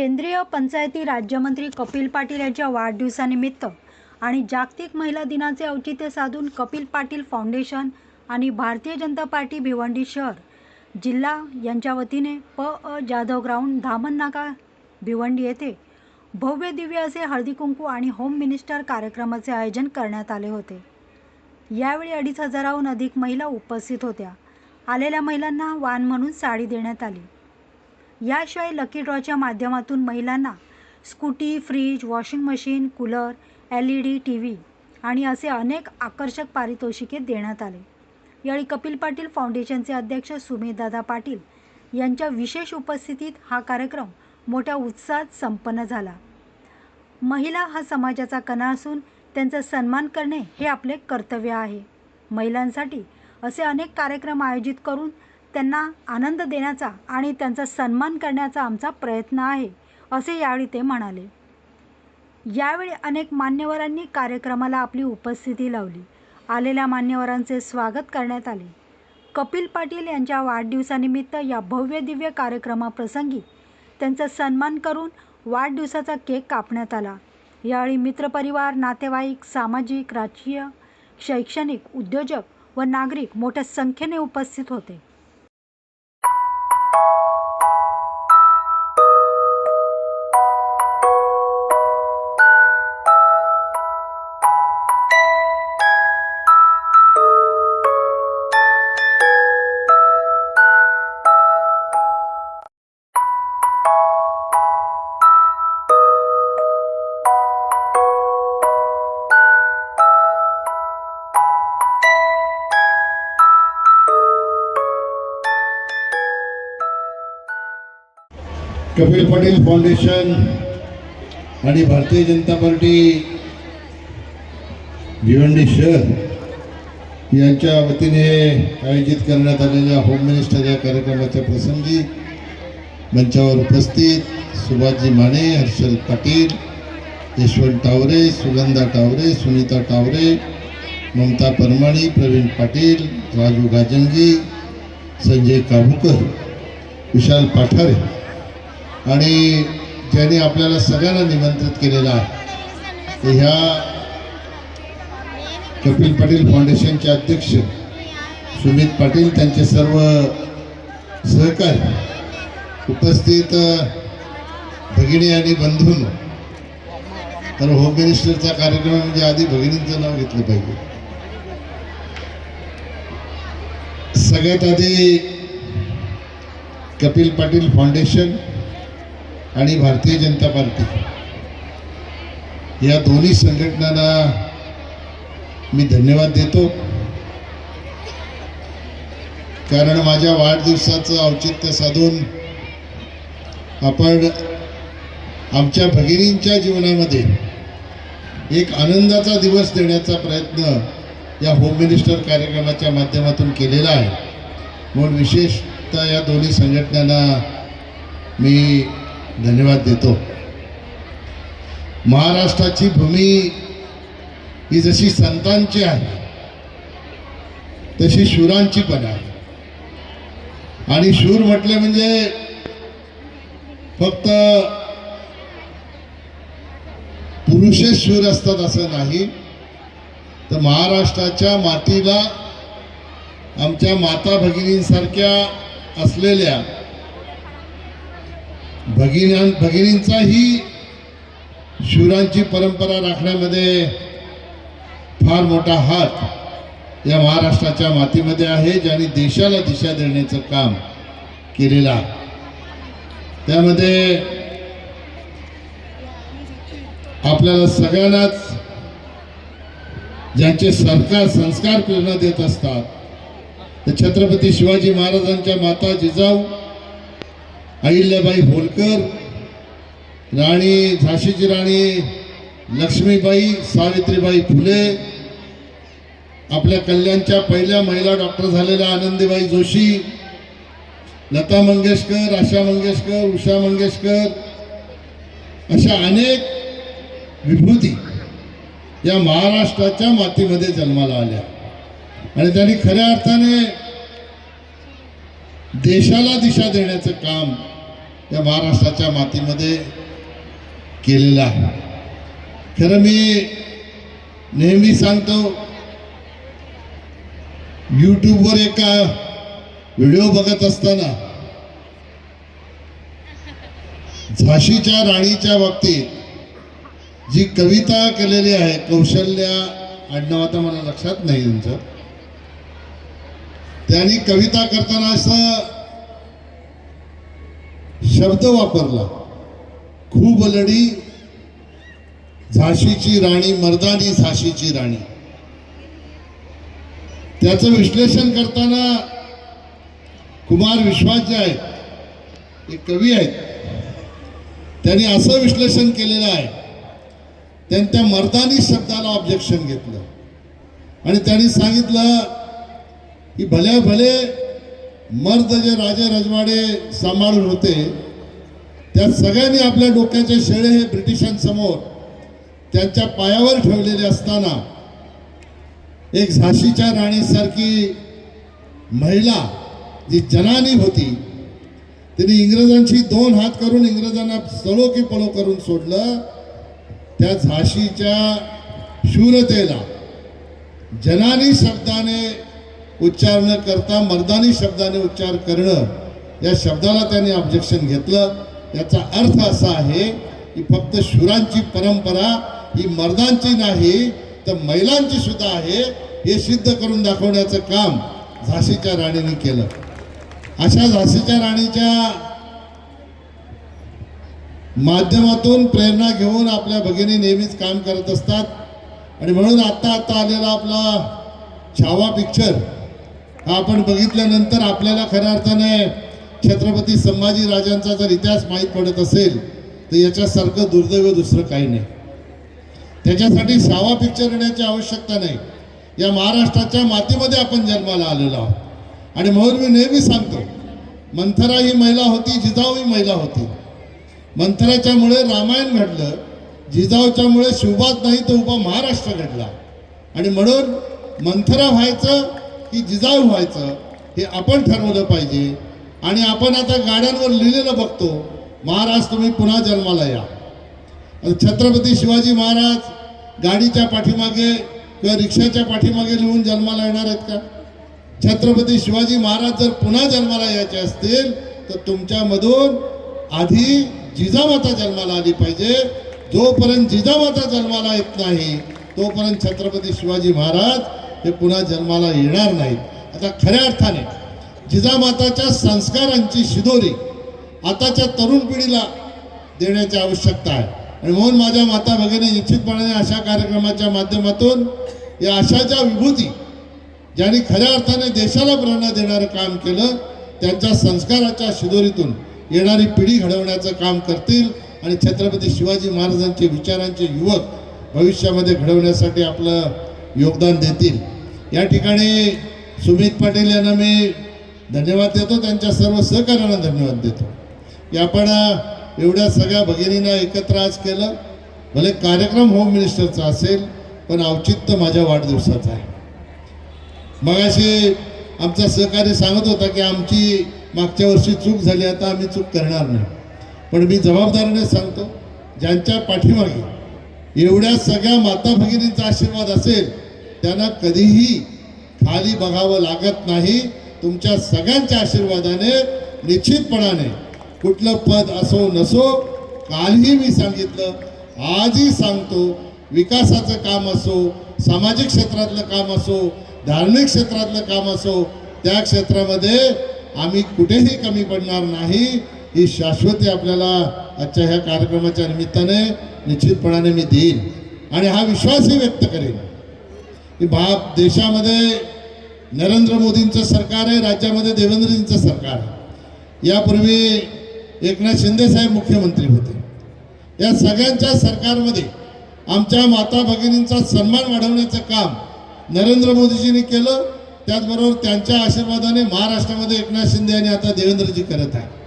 केंद्रीय पंचायती राज्यमंत्री कपिल पाटील यांच्या वाढदिवसानिमित्त आणि जागतिक महिला दिनाचे औचित्य साधून कपिल पाटील फाउंडेशन आणि भारतीय जनता पार्टी भिवंडी शहर जिल्हा यांच्या वतीने प अ जाधव ग्राउंड धामण नाका भिवंडी येथे भव्य दिव्य असे हळदी कुंकू आणि होम मिनिस्टर कार्यक्रमाचे आयोजन करण्यात आले होते. यावेळी अडीच हजाराहून अधिक महिला उपस्थित होत्या. आलेल्या महिलांना वाण म्हणून साडी देण्यात आली. याशिवाय लकी ड्रॉच्या माध्यमातून महिलांना scooty fridge washing machine cooler L E D T V आणि असे अनेक आकर्षक पारितोषिके देण्यात आले. यावेळी कपिल पाटील फाउंडेशनचे अध्यक्ष सुमितदादा पाटील यांच्या विशेष उपस्थितीत हा कार्यक्रम मोठ्या उत्साहात संपन्न झाला. महिला हा समाजाचा कणा असून त्यांचा सन्मान करणे हे आपले कर्तव्य आहे. महिलांसाठी असे अनेक कार्यक्रम आयोजित करून त्यांना आनंद देण्याचा आणि त्यांचा सन्मान करण्याचा आमचा प्रयत्न आहे असे यावेळी ते म्हणाले. यावेळी अनेक मान्यवरांनी कार्यक्रमाला आपली उपस्थिती लावली. आलेल्या मान्यवरांचे स्वागत करण्यात आले. कपिल पाटील यांच्या वाढदिवसानिमित्त या भव्य दिव्य कार्यक्रमाप्रसंगी त्यांचा सन्मान करून वाढदिवसाचा केक कापण्यात आला. यावेळी मित्रपरिवार नातेवाईक सामाजिक राजकीय शैक्षणिक उद्योजक व नागरिक मोठ्या संख्येने उपस्थित होते. कपिल पाटील फाउंडेशन आणि भारतीय जनता पार्टी भिवंडी शहर यांच्या वतीने आयोजित करण्यात आलेल्या होम मिनिस्टर या कार्यक्रमाच्या प्रसंगी मंचावर उपस्थित सुभाषजी माने हर्षल पाटील यशवंत टावरे सुगंधा टावरे सुनीता टावरे ममता परमाणी प्रवीण पाटील राजू गाजंगी संजय काबुकर विशाल पाठारे आणि ज्यांनी आपल्याला सगळ्यांना निमंत्रित केलेलं आहे ह्या कपिल पाटील फाउंडेशनचे अध्यक्ष सुमित पाटील त्यांचे सर्व सहकारी उपस्थित भगिनी आणि बंधून तर होम मिनिस्टरचा कार्यक्रम म्हणजे आधी भगिनींचं नाव घेतलं पाहिजे. सगळ्यात आधी कपिल पाटील फाउंडेशन आणि भारतीय जनता पार्टी. या दोन्ही संघटनांना मी धन्यवाद देतो. कारण माझ्या वाढदिवसाचं औचित्य साधून आपण आमच्या भगिनींच्या जीवनामध्ये एक आनंदाचा दिवस देण्याचा प्रयत्न या होम मिनिस्टर कार्यक्रमाच्या माध्यमातून केलेला आहे. म्हणून विशेषतः या दोन्ही संघटनांना मी धन्यवाद देतो. महाराष्ट्राची भूमी ही जशी संतांची आहे तशी शूरांची पण आहे. आणि शूर म्हटले म्हणजे फक्त पुरुषच शूर असतात असं नाही तर महाराष्ट्राच्या मातीला आमच्या माता भगिनींसारख्या असलेल्या भगिनी भगिनींचाही शूरांची परंपरा राखण्यामध्ये फार मोठा हात या महाराष्ट्राच्या मातीमध्ये आहे ज्यांनी देशाला दिशा देण्याचं काम केलेलं आहे. त्यामध्ये आपल्याला सगळ्यांनाच ज्यांचे सरकार संस्कार प्रेरणा देत असतात छत्रपती शिवाजी महाराजांच्या माता जिजाऊ अहिल्याबाई होलकर राणी झाशीची राणी लक्ष्मीबाई सावित्रीबाई फुले आपल्या कल्याणच्या पहिल्या महिला डॉक्टर झालेल्या आनंदीबाई जोशी लता मंगेशकर आशा मंगेशकर उषा मंगेशकर अशा अनेक विभूती या महाराष्ट्राच्या मातीमध्ये जन्माला आल्या. आणि त्यांनी खऱ्या अर्थाने देशाला दिशा देण्याचं काम या महाराष्ट्राच्या मातीमध्ये केलेलं आहे. खरं मी नेहमी सांगतो यूट्यूबवर एका व्हिडिओ बघत असताना झाशीच्या राणीच्या बाबतीत जी कविता केलेली आहे कौशल्या आडनाव आता मला लक्षात नाही त्यांचं त्यांनी कविता करताना असं शब्द वापरला. खूप लढी झाशीची राणी मर्दानी झाशीची राणी. त्याचं विश्लेषण करताना कुमार विश्वास जे आहेत ते कवी आहेत त्यांनी असं विश्लेषण केलेलं आहे. त्यांनी त्या मर्दानी शब्दाला ऑब्जेक्शन घेतलं. आणि त्यांनी सांगितलं की भले भले मर्द जे राजे रजवाडे सांभाळून होते त्या सगळ्यांनी आपल्या डोक्याचे शेळे हे ब्रिटिशांसमोर त्यांच्या पायावर ठेवलेले असताना एक झाशीच्या राणीसारखी महिला जी जनानी होती तिने इंग्रजांशी दोन हात करून इंग्रजांना सळो की पळो करून सोडलं. त्या झाशीच्या शूरतेला जनानी शब्दाने उच्चार न करता मर्दानी शब्दाने उच्चार करणं या शब्दाला त्यांनी ऑब्जेक्शन घेतलं. याचा अर्थ असा आहे की फक्त शुरांची परंपरा ही मर्दांची नाही तर महिलांची सुद्धा आहे हे सिद्ध करून दाखवण्याचं काम झाशीच्या राणीने केलं. अशा झाशीच्या राणीच्या माध्यमातून प्रेरणा घेऊन आपल्या भगिनी नेहमीच काम करत असतात. आणि म्हणून आत्ता आत्ता आलेला आपला छावा पिक्चर हा आपण बघितल्यानंतर आपल्याला खऱ्या अर्थाने छत्रपती संभाजी राजांचा जर इतिहास माहीत पडत असेल तर याच्यासारखं दुर्दैव दुसरं काही नाही. त्याच्यासाठी सावा पिक्चर येण्याची आवश्यकता नाही. या महाराष्ट्राच्या मातीमध्ये आपण जन्माला आलेलो आहोत. आणि म्हणून मी नेहमी सांगतो मंथरा ही महिला होती जिजाऊ ही महिला होती. मंथराच्यामुळे रामायण घडलं जिजाऊच्यामुळे शिवबात नाही तर उभा महाराष्ट्र घडला. आणि म्हणून मंथरा व्हायचं की जिजाऊ व्हायचं हे आपण ठरवलं पाहिजे. आणि आपण आता गाड्यांवर लिहिलेलं बघतो महाराज तुम्ही पुन्हा जन्माला या. छत्रपती शिवाजी महाराज गाडीच्या पाठीमागे किंवा रिक्षाच्या पाठीमागे लिहून जन्माला येणार आहेत का? छत्रपती शिवाजी महाराज जर पुन्हा जन्माला यायचे असतील तर तुमच्यामधून आधी जिजामाता जन्माला आली पाहिजे. जोपर्यंत जिजामाता जन्माला येत नाही तोपर्यंत छत्रपती शिवाजी महाराज हे पुन्हा जन्माला येणार नाहीत. आता खऱ्या अर्थाने जिजामाताच्या संस्कारांची शिदोरी आताच्या तरुण पिढीला देण्याची आवश्यकता आहे. आणि म्हणून माझ्या माता भगिनी निश्चितपणाने अशा कार्यक्रमाच्या माध्यमातून या अशा ज्या विभूती ज्यांनी खऱ्या अर्थाने देशाला प्रेरणा देणारं काम केलं त्यांच्या संस्काराच्या शिदोरीतून येणारी पिढी घडवण्याचं काम करतील. आणि छत्रपती शिवाजी महाराजांचे विचारांचे युवक भविष्यामध्ये घडवण्यासाठी आपलं योगदान देतील. या ठिकाणी सुमित पाटील यांना मी धन्यवाद देतो त्यांच्या सर्व सहकार्यांना धन्यवाद देतो. की आपण एवढ्या सगळ्या भगिनींना एकत्र आज केलं. भले कार्यक्रम होम मिनिस्टरचा असेल पण औचित्य माझ्या वाढदिवसाचं आहे. मगाशी आमचा सहकारी सांगत होता की आमची मागच्या वर्षी चूक झाली आता आम्ही चूक करणार नाही. पण मी जबाबदारीने सांगतो ज्यांच्या पाठीमागे एवढ्या सगळ्या माता भगिनींचा आशीर्वाद असेल त्यांना कधीही खाली बघावं लागत नाही. तुमच्या सगळ्यांच्या आशीर्वादाने निश्चितपणाने कुठलं पद असो नसो कालही मी सांगितलं आजही सांगतो विकासाचं काम असो सामाजिक क्षेत्रातलं काम असो धार्मिक क्षेत्रातलं काम असो त्या क्षेत्रामध्ये आम्ही कुठेही कमी पडणार नाही ही शाश्वती आपल्याला आजच्या ह्या कार्यक्रमाच्या निमित्ताने निश्चितपणाने मी देईन. आणि हा विश्वासही व्यक्त करेन. की बाप देशामध्ये नरेंद्र मोदींचं सरकार आहे राज्यामध्ये देवेंद्रजींचं सरकार आहे. यापूर्वी एकनाथ शिंदे साहेब मुख्यमंत्री होते. या सगळ्यांच्या सरकारमध्ये आमच्या माता भगिनींचा सन्मान वाढवण्याचं काम नरेंद्र मोदीजींनी केलं. त्याचबरोबर त्यांच्या आशीर्वादाने महाराष्ट्रामध्ये एकनाथ शिंदे आणि आता देवेंद्रजी करत आहे